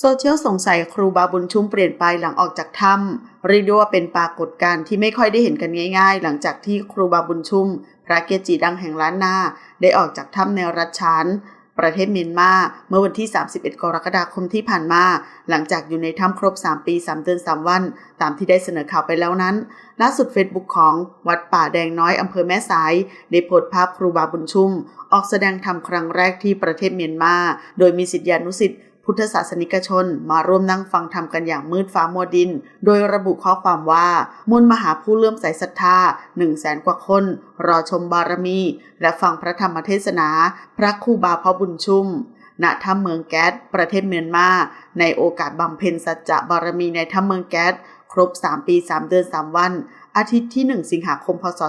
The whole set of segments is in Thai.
โซเชียลสงสัยครูบาบุญชุ่มเปลี่ยนไปหลังออกจากถ้ำเรียกได้ว่าเป็นปรากฏการณ์ที่ไม่ค่อยได้เห็นกันง่าย ๆ หลังจากที่ครูบาบุญชุ่ม พระเกจิดังแห่งล้านนา ได้ออกจากถ้ำในรัฐชานประเทศเมียนมาเมื่อวันที่ 31 กรกฎาคมที่ผ่านมา หลังจากอยู่ในถ้ำครบ 3 ปี 3 เดือน 3 วัน ตามที่ได้เสนอข่าวไปแล้วนั้น ล่าสุดเฟซบุ๊กของวัดป่าแดงน้อยอำเภอแม่สาย ได้โพสต์ภาพครูบาบุญชุ่ม ออกแสดงธรรมครั้งแรกที่ประเทศเมียนมา โดยมีศิษยานุศิษย์ พุทธศาสนิกชนมาร่วมนั่งฟังธรรมกันอย่างมืดฟ้ามัวดิน โดยระบุข้อความว่า มวลมหาผู้เลื่อมใสศรัทธา1 0 0 0 0แสนกว่าคน รอชมบารมี และฟังพระธรรมเทศนา พระครูบาพอบุญชุ่มณถ้ำเมืองแก๊สประเทศเมียนมา ในโอกาสบำเพ็ญสัจจะบารมีในถ้ำเมืองแก๊สครบ 3 ปี 3 เดือน 3 วัน อาทิตย์ที่ 1 สิงหาคม พศ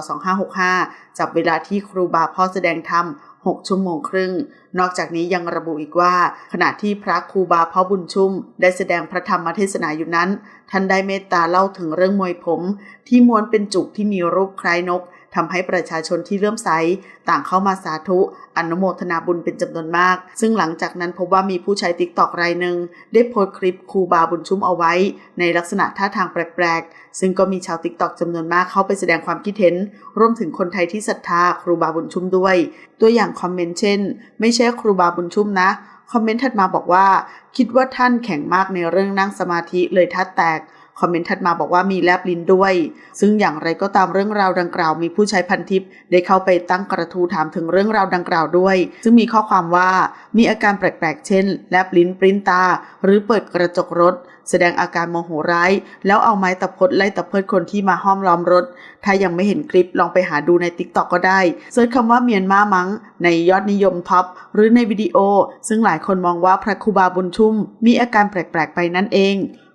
2565 จับเวลาที่ครูบาพ่อแสดงธรรม 6 ชั่วโมงครึ่ง นอกจากนี้ยังระบุอีกว่า ขณะที่พระครูบาพ่อบุญชุ่ม ได้แสดงพระธรรมเทศนาอยู่นั้น ท่านได้เมตตาเล่าถึงเรื่องมวยผม ที่ม้วนเป็นจุกที่มีรูปคล้ายนก ทำให้ประชาชนที่เลื่มใสต่างเข้ามาสาธุ อนุโมทนาบุญเป็นจำนวนมาก ซึ่งหลังจากนั้นพบว่ามีผู้ใช้ติ๊กตอกรายหนึ่งได้โพสต์คลิปครูบาบุญชุ่มเอาไว้ ในลักษณะท่าทางแปลกๆ ซึ่งก็มีชาวติ๊กตอกจำนวนมากเข้าไปแสดงความคิดเห็น รวมถึงคนไทยที่ศรัทธาครูบาบุญชุ่มด้วย ตัวอย่างคอมเมนต์เช่น ไม่ใช่ครูบาบุญชุ่มนะคอมเมนต์ถัดมาบอกว่า คิดว่าท่านแข็งมากในเรื่องนั่งสมาธิเลยท่าแตก คอมเมนต์ถัดมาบอกว่ามีแลบลิ้นด้วย ซึ่งอย่างไรก็ตามเรื่องราวดังกล่าว มีผู้ใช้พันทิปได้เข้าไปตั้งกระทู้ถามถึงเรื่องราวดังกล่าวด้วย ซึ่งมีข้อความว่ามีอาการแปลกๆ เช่น แลบลิ้นปริ้นตา หรือเปิดกระจกรถ แสดงอาการโมโหร้าย แล้วเอาไม้ตะพดไล่ตะเพิดคนที่มาห้อมล้อมรถ ถ้ายังไม่เห็นคลิปลองไปหาดูใน t ิ k t o k ก็ได้เซิร์ชคำว่าเมียนมามั้ง ในยอดนิยมท็อปหรือในวิดีโอ ซึ่งหลายคนมองว่าพระครูบาบุญชุ่ม มีอาการแปลกๆไปนั่นเอง